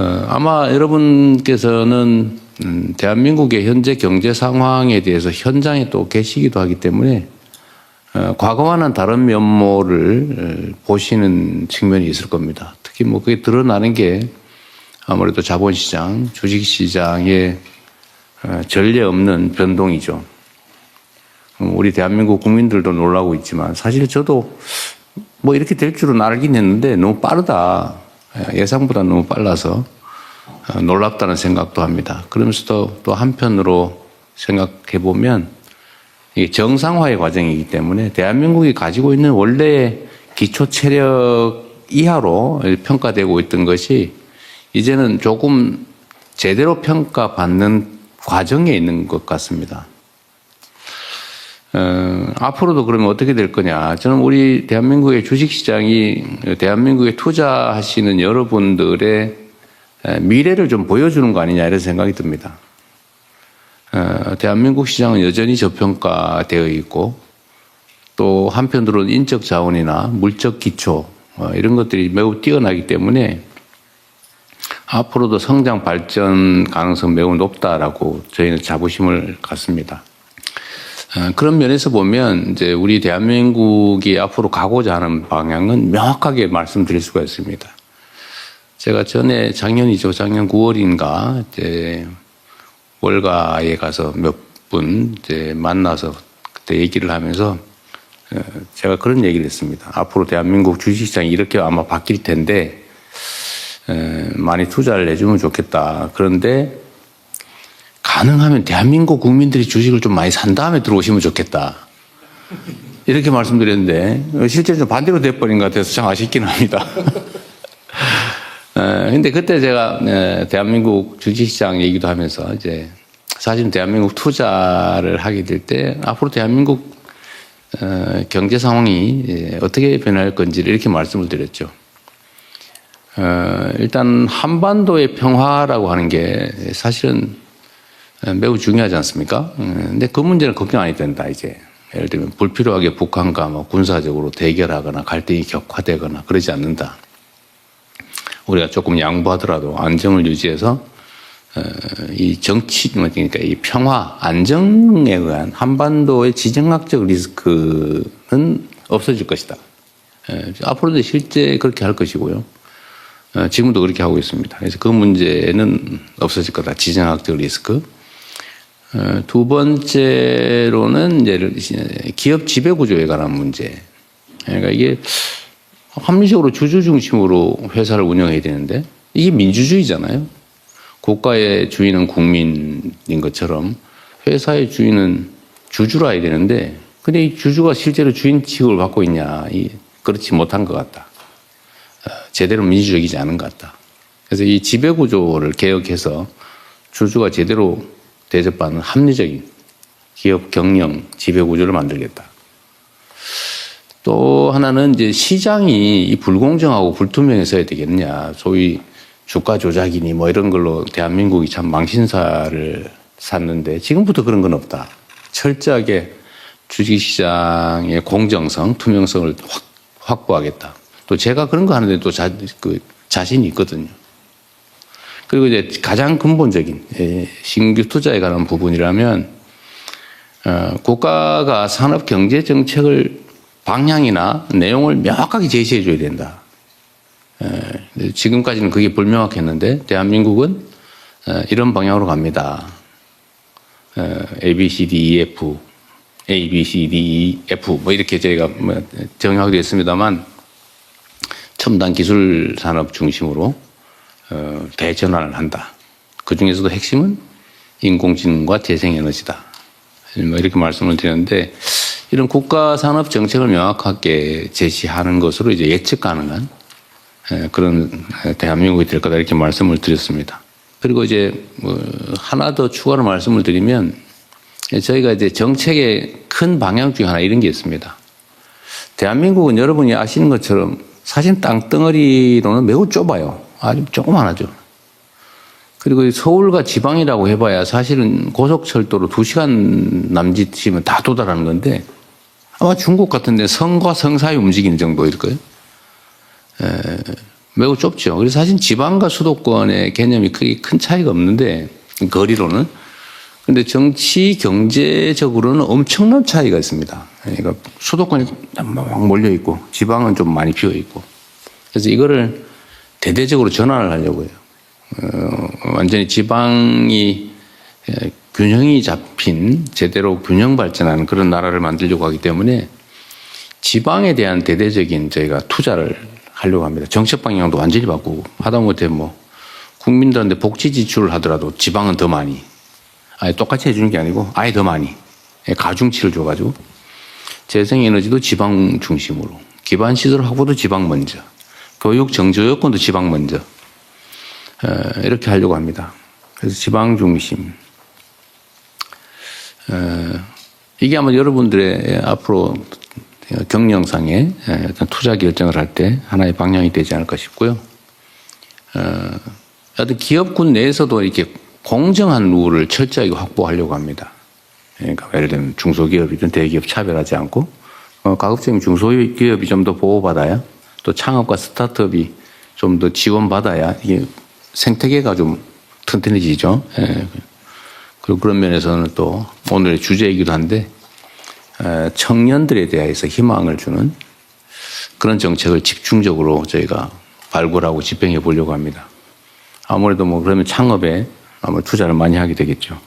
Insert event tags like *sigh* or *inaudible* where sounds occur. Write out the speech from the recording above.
어, 아마 여러분께서는 음, 대한민국의 현재 경제 상황에 대해서 현장에 또 계시기도 하기 때문에 어, 과거와는 다른 면모를 어, 보시는 측면이 있을 겁니다. 특히 뭐 그게 드러나는 게 아무래도 자본시장, 주식시장의 어, 전례 없는 변동이죠. 음, 우리 대한민국 국민들도 놀라고 있지만 사실 저도 뭐 이렇게 될 줄은 알긴 했는데 너무 빠르다. 예, 예상보다 너무 빨라서 어, 놀랍다는 생각도 합니다. 그러면서도 또 한편으로 생각해 보면 정상화의 과정이기 때문에 대한민국이 가지고 있는 원래의 기초 체력 이하로 평가되고 있던 것이 이제는 조금 제대로 평가받는 과정에 있는 것 같습니다. 어, 앞으로도 그러면 어떻게 될 거냐. 저는 우리 대한민국의 주식시장이 대한민국에 투자하시는 여러분들의 에, 미래를 좀 보여주는 거 아니냐 이런 생각이 듭니다. 어, 대한민국 시장은 여전히 저평가되어 있고 또 한편으로는 인적 자원이나 물적 기초 어, 이런 것들이 매우 뛰어나기 때문에 앞으로도 성장 발전 가능성 매우 높다라고 저희는 자부심을 갖습니다. 어, 그런 면에서 보면 이제 우리 대한민국이 앞으로 가고자 하는 방향은 명확하게 말씀드릴 수가 있습니다. 제가 전에 작년이죠. 작년 9월인가 이제 월가에 가서 몇 분 이제 만나서 그때 얘기를 하면서 어, 제가 그런 얘기를 했습니다. 앞으로 대한민국 주식시장이 이렇게 아마 바뀔 텐데 에, 많이 투자를 해주면 좋겠다. 그런데 가능하면 대한민국 국민들이 주식을 좀 많이 산 다음에 들어오시면 좋겠다. 이렇게 말씀드렸는데 실제로 좀 반대로 돼버린 것 같아서 참 아쉽긴 합니다. *laughs* 에, 근데 그때 제가 에, 대한민국 주식시장 얘기도 하면서 이제 사실 대한민국 투자를 하게 될 때 앞으로 대한민국 어, 경제 상황이 예, 어떻게 변할 건지를 이렇게 말씀을 드렸죠. 어, 일단 한반도의 평화라고 하는 게 사실은 매우 중요하지 않습니까? 음, 근데 그 문제는 걱정 안 해도 된다, 이제. 예를 들면 불필요하게 북한과 뭐 군사적으로 대결하거나 갈등이 격화되거나 그러지 않는다. 우리가 조금 양보하더라도 안정을 유지해서 어, 이 정치, 그러니까 이 평화, 안정에 의한 한반도의 지정학적 리스크는 없어질 것이다. 에, 앞으로도 실제 그렇게 할 것이고요. 어, 지금도 그렇게 하고 있습니다. 그래서 그 문제는 없어질 거다. 지정학적 리스크. 어, 두 번째로는 이제 기업 지배 구조에 관한 문제. 그러니까 이게 합리적으로 주주 중심으로 회사를 운영해야 되는데 이게 민주주의잖아요. 국가의 주인은 국민인 것처럼 회사의 주인은 주주라 해야 되는데 근데 이 주주가 실제로 주인 취급을 받고 있냐 이 그렇지 못한 것 같다. 어, 제대로 민주적이지 않은 것 같다. 그래서 이 지배 구조를 개혁해서 주주가 제대로 대접받는 합리적인 기업 경영 지배 구조를 만들겠다. 또 하나는 이제 시장이 이 불공정하고 불투명해서야 되겠느냐. 소위 주가 조작이니 뭐 이런 걸로 대한민국이 참 망신사를 샀는데 지금부터 그런 건 없다. 철저하게 주식시장의 공정성, 투명성을 확, 확보하겠다. 또 제가 그런 거 하는데 또 자, 그 자신이 있거든요. 그리고 이제 가장 근본적인 예, 신규 투자에 관한 부분이라면 어, 국가가 산업 경제 정책을 방향이나 내용을 명확하게 제시해 줘야 된다. 에, 지금까지는 그게 불명확했는데 대한민국은 에, 이런 방향으로 갑니다. 에, A, B, C, D, E, F, A, B, C, D, E, F 뭐 이렇게 저희가 뭐 정하게 됐습니다만 첨단 기술 산업 중심으로 어, 대전환을 한다. 그 중에서도 핵심은 인공지능과 재생에너지다. 뭐 이렇게 말씀을 드렸는데 이런 국가 산업 정책을 명확하게 제시하는 것으로 이제 예측 가능한 에, 그런 대한민국이 될 거다 이렇게 말씀을 드렸습니다. 그리고 이제 뭐 하나 더 추가로 말씀을 드리면 저희가 이제 정책의 큰 방향 중에 하나 이런 게 있습니다. 대한민국은 여러분이 아시는 것처럼 사실 땅덩어리로는 매우 좁아요. 아주 조그만하죠. 그리고 서울과 지방이라고 해봐야 사실은 고속철도로 두 시간 남짓이면 다 도달하는 건데 아마 중국 같은데 성과 성 사이 움직이는 정도일 거예요. 에, 매우 좁죠. 그래서 사실 지방과 수도권의 개념이 크게 큰 차이가 없는데 거리로는 근데 정치 경제적으로는 엄청난 차이가 있습니다. 그러니까 수도권이 막 몰려 있고 지방은 좀 많이 비어 있고 그래서 이거를 대대적으로 전환을 하려고 해요. 어, 완전히 지방이 에, 균형이 잡힌 제대로 균형 발전하는 그런 나라를 만들려고 하기 때문에 지방에 대한 대대적인 저희가 투자를 하려고 합니다. 정책 방향도 완전히 바꾸고 하다못해 뭐 국민들한테 복지 지출을 하더라도 지방은 더 많이 아예 똑같이 해주는 게 아니고 아예 더 많이 예, 가중치를 줘가지고 재생에너지도 지방 중심으로 기반 시설 확보도 지방 먼저 교육 정조 여건도 지방 먼저 어, 이렇게 하려고 합니다. 그래서 지방 중심 어, 이게 아마 여러분들의 앞으로 경영상에 어떤 투자 결정을 할 때 하나의 방향이 되지 않을까 싶고요. 어, 어떤 기업군 내에서도 이렇게 공정한 룰을 철저하게 확보하려고 합니다. 그러니까 예를 들면 중소기업이든 대기업 차별하지 않고 어, 가급적이면 중소기업이 좀 더 보호받아야 또 창업과 스타트업이 좀 더 지원받아야 이게 생태계가 좀 튼튼해지죠. 예. 그리고 그런 면에서는 또 오늘의 주제이기도 한데 에, 청년들에 대해서 희망을 주는 그런 정책을 집중적으로 저희가 발굴하고 집행해 보려고 합니다. 아무래도 뭐 그러면 창업에 아마 투자를 많이 하게 되겠죠.